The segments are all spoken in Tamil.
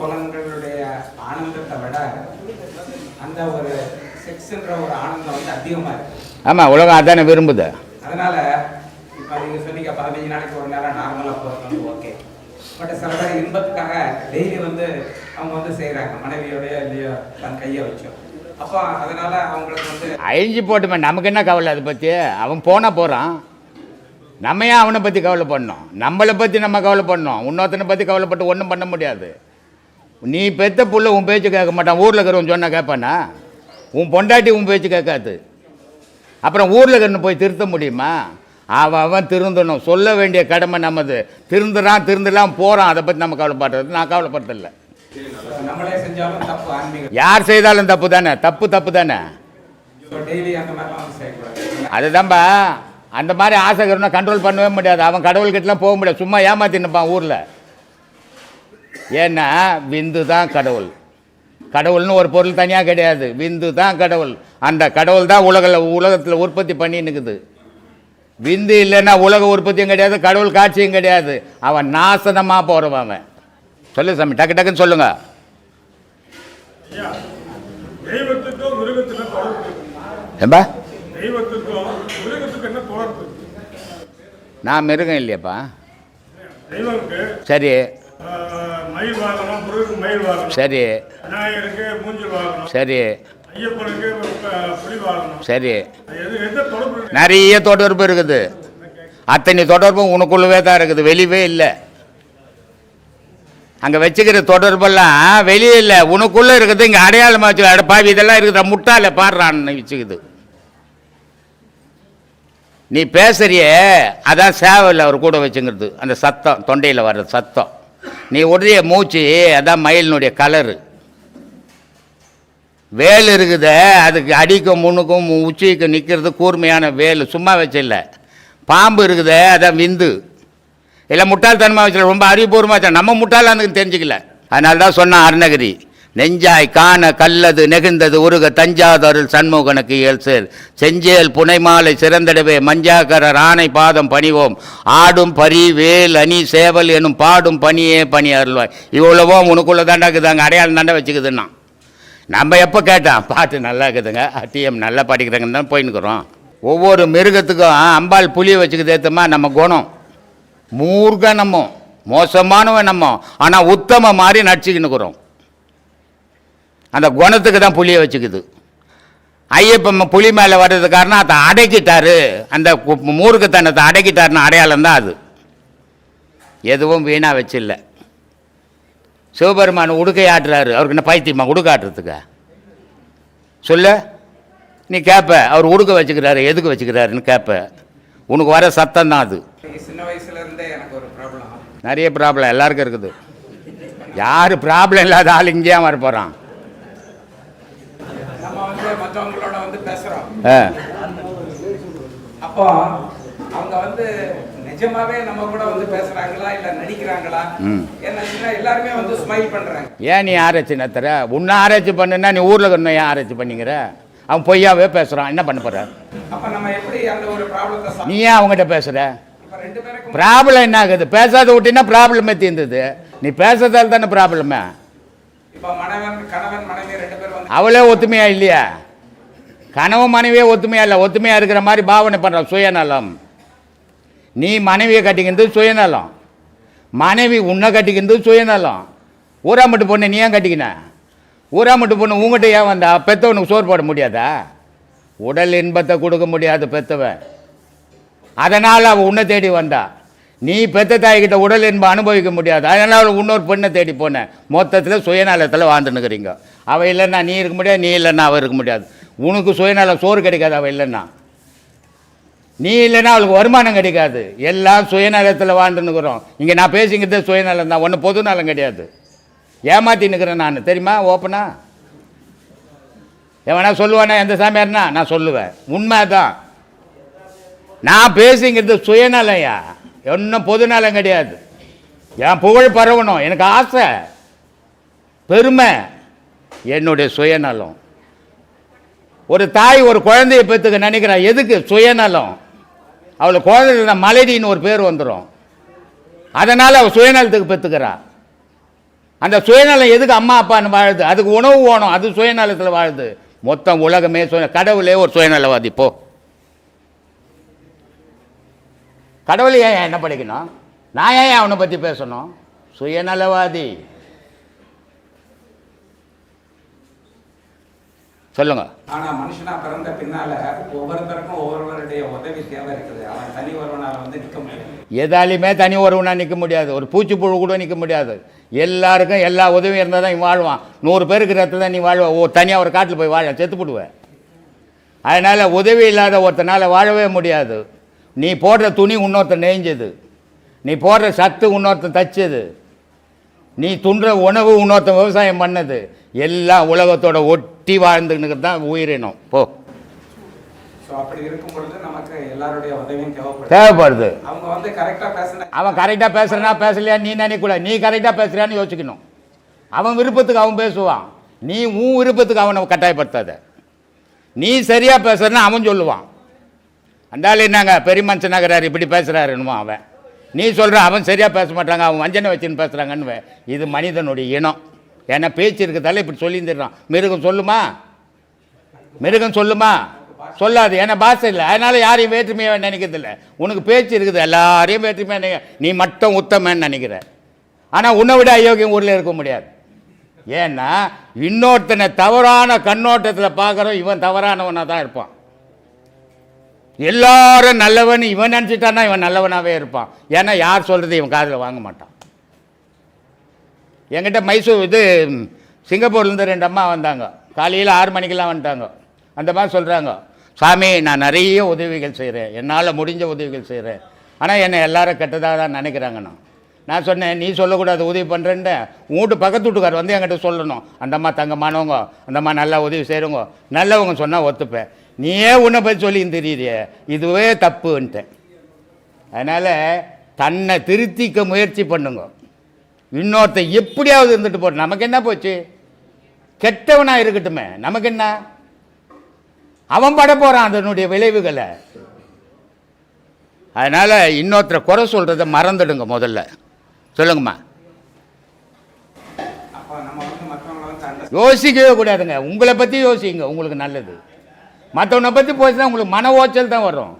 புலன்களுடைய ஆனந்தத்தை விட அந்த ஒரு செக்ஸ்ன்ற ஒரு ஆனந்தம் வந்து அதிகமா இருக்கு. ஆமாம் உலகம் அதானே விரும்புது. அதனால இப்போ நீங்க சொன்னீங்க பதினஞ்சு நாளைக்கு ஒரு நேரம் நார்மலா போகிறது ஓகே பட் சில பேர் இன்பத்துக்காக டெய்லி வந்து அவங்க வந்து செய்றாங்க. மனைவியோடய இல்லையோ தன் கையை வச்சோ. அப்போ அதனால அவங்களுக்கு வந்து அழிஞ்சு போட்டுமே நமக்கு என்ன கவலை அதை பற்றி அவன் போனால் போகிறான் நம்ம ஏன் அவனை பற்றி கவலை பண்ணோம் நம்மளை பற்றி நம்ம கவலை பண்ணோம் இன்னொருத்தனை பற்றி கவலைப்பட்டு ஒன்றும் பண்ண முடியாது. நீ பெத்த புள்ள உன் பேச்சு கேட்க மாட்டான். ஊரில் இருக்கிறவன் சொன்னால் கேட்பானா? உன் பொண்டாட்டி உன் பேச்சு கேட்காது. அப்புறம் ஊரில் இருக்கிறன்னு போய் திருத்த முடியுமா? அவன் அவன் திருந்தணும். சொல்ல வேண்டிய கடமை நமது. திருந்துறான் திருந்துலாம் போகிறான் அதை பற்றி நம்ம கவலைப்படுறது. நான் கவலைப்படுறதில்லை. யார் செய்தாலும் தப்பு தானே? தப்பு தப்பு தானே? அந்த அதுதான்பா. அந்த மாதிரி ஆசைகரனை கண்ட்ரோல் பண்ணவே முடியாது. அவன் கடவுள்கிட்டலாம் போக முடியாது. சும்மா ஏமாத்தின்னுப்பான் ஊரில். ஏன்னா விந்து தான் கடவுள். கடவுள்னு ஒரு பொருள் தனியாக கிடையாது. விந்து தான் கடவுள். அந்த கடவுள் தான் உலகில் உலகத்தில் உற்பத்தி பண்ணி நிற்குது விந்து இல்லைன்னா உலக உற்பத்தியும் கிடையாது கடவுள் காட்சியும் கிடையாது. அவன் நாசனமாக போகிறவன் அவன். சொல்லு சாமி டக்கு டக்குன்னு சொல்லுங்க. ஏம்பா நான் மிருகம் இல்லையாப்பா. சரி. மயில் வாகனம் முருகனுக்கு மயில் வாகனம். சரி. விநாயகருக்கு மூஞ்சல் வாகனம். சரி. ஐயப்பனுக்கு புலி சரி. எது எந்த தொடர்பு இருக்கு? நிறைய தொடர்பு இருக்குது. அத்தனை தொடர்பும் உனக்குள்ளவே தான் இருக்குது. வெளியவே இல்லை. அங்கே வச்சுக்கிற தொடர்பெல்லாம் வெளியே இல்லை. உனக்குள்ளே இருக்குது. இங்கே அடையாளமாக வச்சு அட பாவி இதெல்லாம் இருக்குதா? முட்டாள பாடுறான்னு வச்சுக்குது. நீ பேசுறியே அதான் சேவையில் அவர் கூட வச்சுங்கிறது. அந்த சத்தம் தொண்டையில் வர்ற சத்தம். நீ உடைய மூச்சு அதான் மயிலினுடைய கலரு. வேல் இருக்குத அதுக்கு அடிக்கும் முன்னுக்கும் உச்சிக்கு நிற்கிறது கூர்மையான வேல். சும்மா வச்சில்ல. பாம்பு இருக்குத அதான் விந்து. இல்லை முட்டாள்தனமாக வச்சில்ல ரொம்ப அறிவுபூர்வமாக வச்சா நம்ம முட்டாளான்னு தெரிஞ்சுக்கல. அதனால தான் சொன்னான் அருணகிரி. நெஞ்சாய் காண கல்லது நெகிழ்ந்தது உருக தஞ்சாதருள் சண்முகனுக்கு இயல் சேர். செஞ்சேல் புனைமாலை சிறந்திடவே மஞ்சாக்கரர் ஆணை பாதம் பணிவோம். ஆடும் பரி வேல் அணி சேவல் எனும் பாடும் பணியே பணி அருள்வாய். இவ்வளவோ உனக்குள்ளே தாண்டா இருக்குதாங்க. அடையாளம் தாண்டா வச்சுக்குதுன்னா. நம்ம எப்போ கேட்டான் பாட்டு நல்லா இருக்குதுங்க. டிஎம் நல்லா படிக்கிறாங்கன்னு தான் போயின்னுக்குறோம் ஒவ்வொரு மிருகத்துக்கும் அம்பாள் புலியை வச்சுக்குது ஏற்றமா நம்ம குணம். மூர்க்க நம்ம மோசமானவன் நம்ம. ஆனால் உத்தம மாதிரி நடிச்சுக்கின்னுக்குறோம் அந்த குணத்துக்கு தான் புளிய வச்சுக்குது. ஐயப்பன் புலி மேலே வர்றது காரணம் அதை அடக்கிட்டாரு. அந்த மூர்க்கத்தனத்தை அடக்கிட்டாருன்னு அடையாளம் தான் அது. எதுவும் வீணாக வச்சில்லை. சிவபெருமான் உடுக்கை ஆட்டுறாரு அவருக்கு என்ன பைத்தியமா உடுக்க ஆட்டுறதுக்கு சொல்லு. நீ கேட்ப அவர் உடுக்க வச்சுக்கிறாரு. எதுக்கு வச்சுக்கிறாருன்னு கேட்ப உனக்கு வர சத்தம் தான் அது. சின்ன வயசுல இருந்தே எனக்கு ஒரு ப்ராப்ளம் நிறைய ப்ராப்ளம் எல்லாருக்கும் இருக்குது. யார் ப்ராப்ளம் இல்லாத ஆள் இங்கேயே வர போகிறான் மற்றவங்களோட வந்து பேசுறோம். ஆ. அப்போ அவங்க வந்து நிஜமாவே நம்ம கூட வந்து பேசுறாங்களா இல்ல நடிக்கிறாங்களா? ம். ஏன்னா எல்லாருமே வந்து ஸ்மைல் பண்றாங்க. ஏன் நீ ஆராய்ச்சி நடத்துற? உன்னை ஆராய்ச்சி பண்ணுன்னா நீ ஊரில் இருக்கணும் ஏன் ஆராய்ச்சி பண்ணிக்கிற? அவன் பொய்யாவே பேசுகிறான் என்ன பண்ண போற? அப்ப நம்ம எப்படி அந்த ஒரு ப்ராப்ளத்தை நீ ஏன் அவங்ககிட்ட பேருக்கும் ப்ராப்ளம் என்ன ஆகுது? பேசாத விட்டினா ப்ராப்ளமே தீர்ந்தது நீ பேசுறதால தானே ப்ராப்ளமே இப்ப மனைவன் கணவன் மனைவி ரெண்டு பேரும் அவளே ஒத்துமையா இல்லையா? கனவு மனைவியே ஒத்துமையா இல்லை ஒத்துமையா இருக்கிற மாதிரி பாவனை பண்ணுறான் சுயநலம். நீ மனைவியை கட்டிக்கிறது சுயநலம். மனைவி உன்னை கட்டிக்கிறது சுயநலம். ஊராமட்டு பொண்ணு நீ ஏன் கட்டிக்கின? ஊராமட்டு பொண்ணு உங்ககிட்ட ஏன் வந்தா? பெத்தவனுக்கு சோறு போட முடியாதா? உடல் இன்பத்தை கொடுக்க முடியாது பெத்தவன். அதனால் அவள் உன்னை தேடி வந்தா. நீ பெத்த தாய்கிட்ட உடல் இன்பம் அனுபவிக்க முடியாது. அதனால் அவள் இன்னொரு பெண்ணை தேடி போனேன் மொத்தத்தில் சுயநலத்தில் வாழ்ந்துன்னுக்குறீங்க. அவள் இல்லைன்னா நீ இருக்க முடியாது நீ இல்லைன்னா அவள் இருக்க முடியாது. உனக்கு சுயநலம் சோறு கிடைக்காது அவள் இல்லைன்னா. நீ இல்லைன்னா அவளுக்கு வருமானம் கிடைக்காது. எல்லாம் சுயநலத்தில் வாழ்ந்துன்னுக்குறோம் இங்கே நான் பேசிங்கிறது சுயநலம் தான். ஒன்று பொது நலம் கிடையாது. ஏமாற்றி நிற்கிறேன் நான். தெரியுமா ஓப்பனா? எவனா சொல்லுவானா எந்த சாமியார்னா? நான் சொல்லுவேன். உண்மை தான் நான் பேசிங்கிறது சுயநலையா ஒன்றும் பொதுநலம் கிடையாது. என் புகழ் பரவணும். எனக்கு ஆசை. பெருமை. என்னுடைய சுயநலம். ஒரு தாய் ஒரு குழந்தையை பெற்றுக்க நினைக்கிறான் எதுக்கு? சுயநலம். அவளை குழந்தை மலடின்னு ஒரு பேர் வந்துடும் அதனால் அவள் சுயநலத்துக்கு பெற்றுக்கிறா. அந்த சுயநலம் எதுக்கு அம்மா அப்பான்னு வாழுது அதுக்கு உணவு ஓணும் அது சுயநலத்தில் வாழுது மொத்தம் உலகமே சுய கடவுளே ஒரு சுயநலவாதி போ. கடவுளை ஏன் என்ன படிக்கணும்? நான் ஏன் அவனை பற்றி பேசணும்? சுயநலவாதி. சொல்லுங்க. ஆனா மனுஷனா பிறந்த பின்னால ஒவ்வொருத்தருக்கும் ஒவ்வொருவருடைய உதவி தேவை இருக்குது. அவன் தனி ஒருவனால வந்து நிக்க முடியாது. எதாலையுமே தனி ஒருவனா நிற்க முடியாது. ஒரு பூச்சிப்புழு கூட நிற்க முடியாது. எல்லாருக்கும் எல்லா உதவியும் இருந்தால் தான் நீ வாழ்வான். நூறு பேருக்கு ரத்த தான் நீ வாழ்வ. ஓ தனியாக ஒரு காட்டில் போய் வாழ செத்து போடுவேன் அதனால் உதவி இல்லாத ஒருத்தனால் வாழவே முடியாது. நீ போடுற துணி இன்னொருத்தன் நெய்ஞ்சது. நீ போடுற சத்து இன்னொருத்தன் தச்சது. நீ துன்ற உணவு இன்னொருத்தன் விவசாயம் பண்ணது. எல்லாம் உலகத்தோட ஒட்டி வாழ்ந்துன்னு தான் உயிரினம் போ. தேவைப்படுது. அவன் கரெக்டாக பேசுகிறனா பேசலையா நீ நினைக்கக்கூடாது? நீ கரெக்டாக பேசுறியான்னு யோசிக்கணும். அவன் விருப்பத்துக்கு அவன் பேசுவான். நீ உன் விருப்பத்துக்கு அவனை கட்டாயப்படுத்தாத. நீ சரியாக பேசுறனா அவன் சொல்லுவான். அந்தாலும் என்னங்க பெரிய நகரார் இப்படி பேசுகிறாருன்னுமா அவன். நீ சொல்கிற அவன் சரியாக பேச மாட்டாங்க அவன் வஞ்சனை வச்சுன்னு பேசுகிறாங்கன்னு இது மனிதனுடைய இனம். ஏன்னா பேச்சு இருக்கிறதால இப்படி சொல்லியிருந்துடுறான். மிருகம் சொல்லுமா? மிருகம் சொல்லுமா? சொல்லாது. ஏன்னா பாஷை இல்லை. அதனால யாரையும் வேற்றுமையாக நினைக்கிறதில்ல. உனக்கு பேச்சு இருக்குது. எல்லாரையும் வேற்றுமையாக நினைக்க நீ மட்டும் உத்தமன்னு நினைக்கிற. ஆனால் உன்னை விட அயோக்கியம் ஊரில் இருக்க முடியாது. ஏன்னா இன்னொருத்தனை தவறான கண்ணோட்டத்தில் பார்க்குறோம். இவன் தவறானவனாக தான் இருப்பான். எல்லாரும் நல்லவன். இவன் நினச்சிட்டான்னா இவன் நல்லவனாகவே இருப்பான். ஏன்னா யார் சொல்கிறது இவன் காதில் வாங்க மாட்டான். என்கிட்ட மைசூர் இது சிங்கப்பூர்லேருந்து ரெண்டு அம்மா வந்தாங்க. காலையில் ஆறு மணிக்கெல்லாம் வந்துட்டாங்க. அந்த மாதிரி சொல்கிறாங்க சாமி நான் நிறைய உதவிகள் செய்கிறேன் என்னால் முடிஞ்ச உதவிகள் செய்கிறேன் ஆனால் என்னை எல்லாரும் கெட்டதாக தான் நினைக்கிறாங்க நான் நான் சொன்னேன் நீ சொல்லக்கூடாது உதவி பண்ணுறேன்ட்டு வீட்டு பக்கத்து வீட்டுக்கார் வந்து என்கிட்ட சொல்லணும். அந்தம்மா தங்கமானவங்க அந்தம்மா நல்லா உதவி செய்கிறவங்க நல்லவங்க சொன்னால் ஒத்துப்பேன். நீயே உன்னை பற்றி சொல்லி தெரியுதே இதுவே தப்புன்ட்டேன். அதனால் தன்னை திருத்திக்க முயற்சி பண்ணுங்க. இன்னொருத்த எப்படியாவது இருந்துட்டு போட்டு நமக்கு என்ன போச்சு? கெட்டவனாக இருக்கட்டுமே நமக்கு என்ன? அவன் பட போகிறான் அதனுடைய விளைவுகளை. அதனால் இன்னொருத்தரை குறை சொல்கிறத மறந்துடுங்க முதல்ல. சொல்லுங்கம்மா. யோசிக்கவே கூடாதுங்க. உங்களை பற்றி யோசிங்க உங்களுக்கு நல்லது. மற்றவனை பற்றி போச்சுன்னா உங்களுக்கு மன ஓச்சல் தான் வரும்.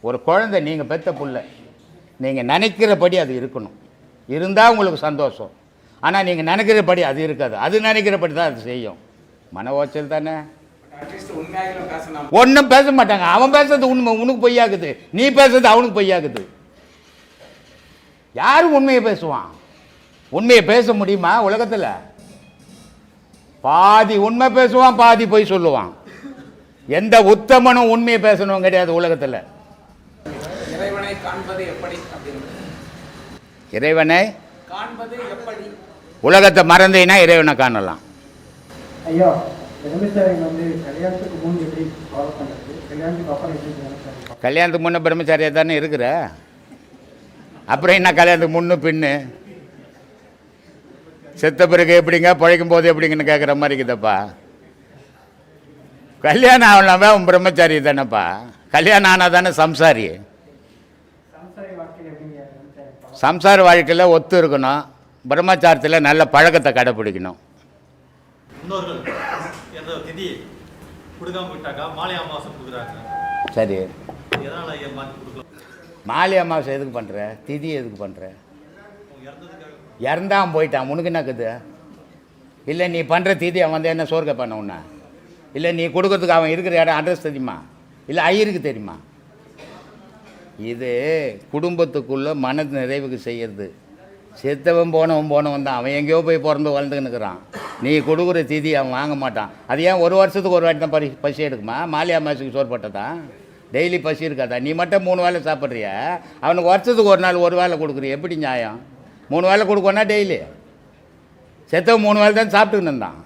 ஒரு குழந்தை நீங்கள் பெற்ற பிள்ளை. நீங்கள் நினைக்கிறபடி அது இருக்கணும். இருந்தால் உங்களுக்கு சந்தோஷம். ஆனால் நீங்கள் நினைக்கிறபடி அது இருக்காது. அது நினைக்கிறபடி தான் அது செய்யும். மன ஓச்சல் தானே? ஒன்றும் பேச மாட்டாங்க. அவன் பேசுறது உண்மை. உனக்கு பொய்யாக்குது நீ பேசுறது அவனுக்கு பொய்யாக்குது யாரும் உண்மையை பேசுவான்? உண்மையை பேச முடியுமா உலகத்தில்? பாதி உண்மை பேசுவான் பாதி பொய் சொல்லுவான். எந்த உத்தமனும் உண்மையை பேசணும் கிடையாது உலகத்தில். காண்பது எப்படி அப்படின்னு இறைவனை காண்பது எப்படி? உலகத்தை மறந்தீங்கன்னா இறைவனை காணலாம். ஐயா பிரம்மச்சாரி வந்து கல்யாணத்துக்கு முன் எப்படி ஃபாலோ பண்ணுறது கல்யாணத்துக்கு அப்புறம் எப்படி பிரம்மச்சாரி கல்யாணத்துக்கு முன்ன பிரம்மச்சாரியாக தானே இருக்கிற? அப்புறம் என்ன கல்யாணத்துக்கு முன்னு பின்னு? செத்த பிறகு எப்படிங்க? பழைக்கும் போது எப்படிங்கன்னு கேட்குற மாதிரி இருக்குதப்பா. கல்யாணம் ஆகலாமே அவன் பிரம்மச்சாரி தானேப்பா. கல்யாணம் ஆனால் தானே சம்சாரி. சம்சார வாழ்க்கையில் ஒத்து இருக்கணும். பிரம்மச்சாரத்தில் நல்ல பழக்கத்தை கடைப்பிடிக்கணும் சரி. மாலை அமாவாசை எதுக்கு பண்ணுற திதி எதுக்கு பண்ணுற இறந்தான் போயிட்டான். உனக்கு என்னக்குது இல்லை நீ பண்ணுற தீதி அவன் வந்து என்ன சோர்க்க பண்ண உன்ன? இல்லை நீ கொடுக்கறதுக்கு அவன் இருக்கிற இடம் அட்ரஸ் தெரியுமா? இல்லை ஐயருக்கு தெரியுமா? இது குடும்பத்துக்குள்ளே மன நிறைவுக்கு செய்கிறது செத்தவன் போனவன் போனவன் தான். அவன் எங்கேயோ போய் பிறந்து வளர்ந்துக்கின்னு இருக்கிறான் நீ கொடுக்குற தீதி அவன் வாங்க மாட்டான். அது ஏன் ஒரு வருஷத்துக்கு ஒரு வாட்டி தான் பரி பசி எடுக்குமா? மாலியா மாசுக்கு சோறு போட்டதா? டெய்லி பசி இருக்காதா? நீ மட்டும் மூணு வேளை சாப்பிட்றிய? அவனுக்கு வருஷத்துக்கு ஒரு நாள் ஒரு வேளை கொடுக்குறிய? எப்படி நியாயம்? மூணு வேளை கொடுக்கணும்னா டெய்லி. செத்தவன் மூணு வேலை தான் சாப்பிட்டுக்கின்னு இருந்தான்.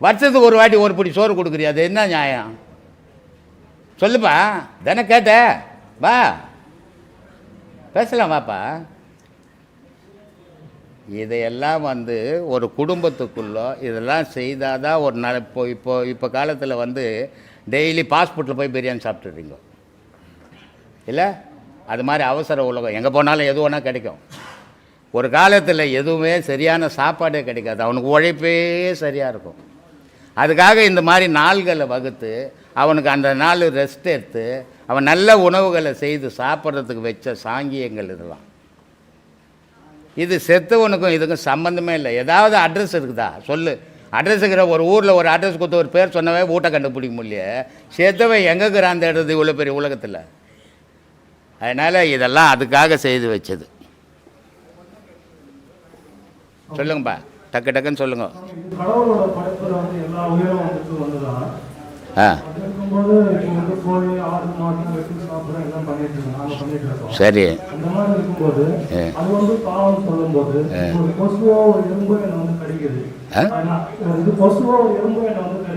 வருஷத்துக்கு ஒரு வாட்டி ஒரு பிடி சோறு கொடுக்குறியா? அது என்ன நியாயம்? சொல்லுப்பா. தானே கேட்ட வா. பேசலாம் வாப்பா. இதையெல்லாம் வந்து ஒரு குடும்பத்துக்குள்ளோ இதெல்லாம் செய்தால் தான் ஒரு நாள் இப்போ இப்போ இப்போ காலத்தில் வந்து டெய்லி பாஸ்போர்ட்டில் போய் பிரியாணி சாப்பிட்டுறீங்க. இல்லை? அது மாதிரி அவசர உலகம். எங்கே போனாலும் எது வேணால் கிடைக்கும். ஒரு காலத்தில் எதுவுமே சரியான சாப்பாடே கிடைக்காது. அவனுக்கு உழைப்பே சரியாக இருக்கும். அதுக்காக இந்த மாதிரி நாள்களை வகுத்து அவனுக்கு அந்த நாள் ரெஸ்ட் எடுத்து அவன் நல்ல உணவுகளை செய்து சாப்பிட்றதுக்கு வச்ச சாங்கியங்கள் இதெல்லாம் இது செத்தவனுக்கும் இதுக்கும் சம்மந்தமே இல்லை. ஏதாவது அட்ரஸ் இருக்குதா? சொல்லு. அட்ரஸ் இருக்கிற ஒரு ஊரில் ஒரு அட்ரஸ் கொடுத்து ஒரு பேர் சொன்னவே வீட்டை கண்டுபிடிக்க முடியல. செத்தவன் எங்கே இருக்கிறான் தேடுறது இவ்வளோ பெரிய உலகத்தில்? அதனால் இதெல்லாம் அதுக்காக செய்து வச்சது. சொல்லுங்கப்பா. டக்கு டக்குன்னு சொல்லுங்க. ஆ. சரி.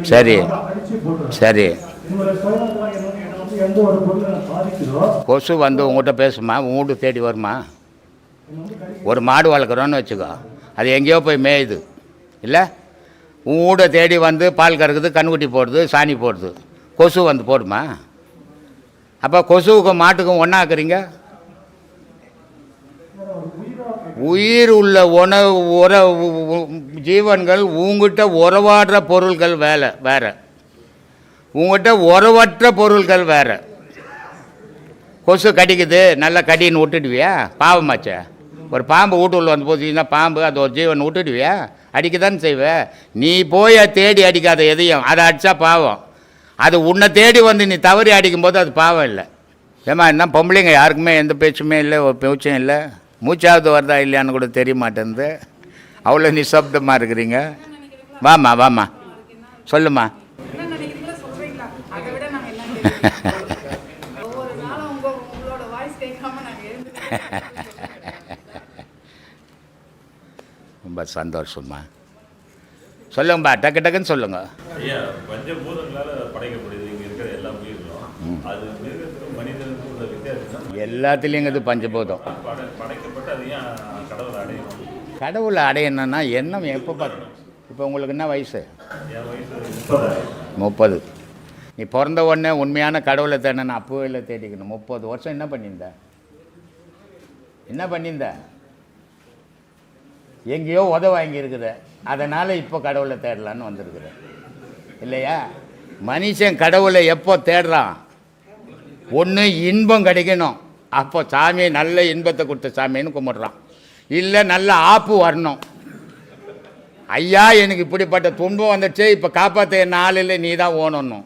சரி. சரி. கொசு வந்து உங்கள்கிட்ட பேசுமா? வீட்டு தேடி வருமா? ஒரு மாடு வளர்க்குறோன்னு வச்சுக்கோ. அது எங்கேயோ போய் மேயுது. இல்லை? ஊட தேடி வந்து பால் கறக்குது கண்குட்டி போடுது சாணி போடுது. கொசு வந்து போடுமா? அப்போ கொசுவுக்கும் மாட்டுக்கும் ஒன்றாக்குறீங்க உயிர் உள்ள உணவு உற உ- ஜீவன்கள் உங்ககிட்ட உறவாடுற பொருள்கள் வேலை வேற. உங்ககிட்ட உறவற்ற பொருள்கள் வேற. கொசு கடிக்குது நல்லா கடின்னு விட்டுடுவியா? பாவமாச்சே. ஒரு பாம்பு வீட்டுக்குள்ள வந்து போச்சுன்னா பாம்பு அது ஒரு ஜீவன் விட்டுடுவியா? அடிக்க தானே செய்வ? நீ போய் தேடி அடிக்காத எதையும். அதை அடித்தா பாவம். அது உன்னை தேடி வந்து நீ தவறி அடிக்கும்போது அது பாவம் இல்லை. ஏம்மா என்ன பொம்பளைங்க? யாருக்குமே எந்த பேச்சுமே இல்லை ஒரு பேச்சும் இல்லை. மூச்சாவது வருதா இல்லையான்னு கூட தெரிய மாட்டேங்குது அவ்வளோ நிசப்தமாக இருக்கிறீங்க. வாம்மா வாம்மா. சொல்லுமா Ha ha ha. ரொம்ப சந்தோஷம்மா சொல்லுங்கப்பா டக்கு டக்குன்னு சொல்லுங்க. ஐயா பஞ்சபூதங்களால படைக்கப்படுது. இங்க இருக்கிற எல்லா உயிர்களும். அது மிருகத்துக்கும் மனிதனுக்கும் உள்ள வித்தியாசம் எல்லாத்துலேயும் இது பஞ்சபூதம். படை படைக்கப்பட்டு அது ஏன் கடவுளை அடையணும். கடவுளை அடையணும்னா எண்ணம் எப்போ பார்த்து இப்போ உங்களுக்கு என்ன வயசு? முப்பது. நீ பிறந்த உடனே உண்மையான கடவுளை தேடணும் அப்போவே இல்லை தேடிக்கணும். முப்பது வருஷம் என்ன பண்ணியிருந்த? என்ன பண்ணியிருந்த? எங்கேயோ உத வாங்கியிருக்குது. அதனால் இப்போ கடவுளை தேடலான்னு வந்திருக்குற இல்லையா? மனுஷன் கடவுளை எப்போ தேடுறான்? ஒன்று இன்பம் கிடைக்கணும். அப்போ சாமி நல்ல இன்பத்தை கொடுத்த சாமின்னு கும்பிட்றான். இல்லை நல்ல ஆப்பு வரணும். ஐயா எனக்கு இப்படிப்பட்ட துன்பம் வந்துச்சு இப்போ காப்பாற்ற என்ன ஆள் இல்லை நீ தான் ஓணணும்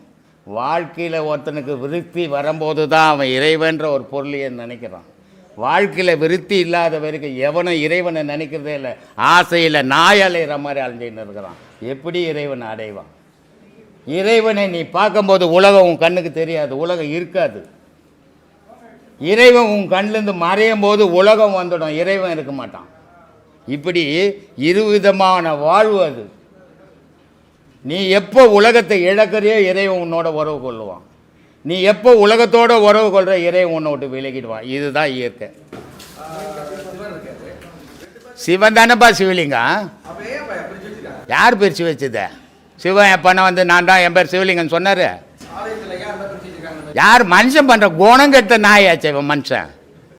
வாழ்க்கையில் ஒருத்தனுக்கு விருத்தி வரும்போது தான் அவன் இறைவன்ற ஒரு பொருளையே நினைக்கிறான். வாழ்க்கையில் விருத்தி இல்லாத வரைக்கும் எவனும் இறைவனை நினைக்கிறதே இல்லை. ஆசையில் நாய் அலைகிற மாதிரி அலைஞ்சின்னு இருக்கிறான். எப்படி இறைவனை அடைவான்? இறைவனை நீ பார்க்கும்போது உலகம் உன் கண்ணுக்கு தெரியாது. உலகம் இருக்காது. இறைவன் உன் கண்ணிலேருந்து மறையும் போது உலகம் வந்துடும். இறைவன் இருக்க மாட்டான். இப்படி இருவிதமான வாழ்வு அது. நீ எப்போ உலகத்தை இழக்கிறியோ இறைவன் உன்னோட உறவு கொள்ளுவான். நீ எப்போ உலகத்தோட உறவு கொள்கிற இறை உன்னை விட்டு விலகிடுவான் இதுதான் இயற்கை. சிவன் தானேப்பா சிவலிங்கம்? யார் பிரித்து வச்சது? சிவன் எப்போனா வந்து நான் தான் என் பேர் சிவலிங்கன்னு சொன்னார்? யார் மனுஷன் பண்ணுற குணம் கெட்ட நாயாச்சு இவன் மனுஷன்?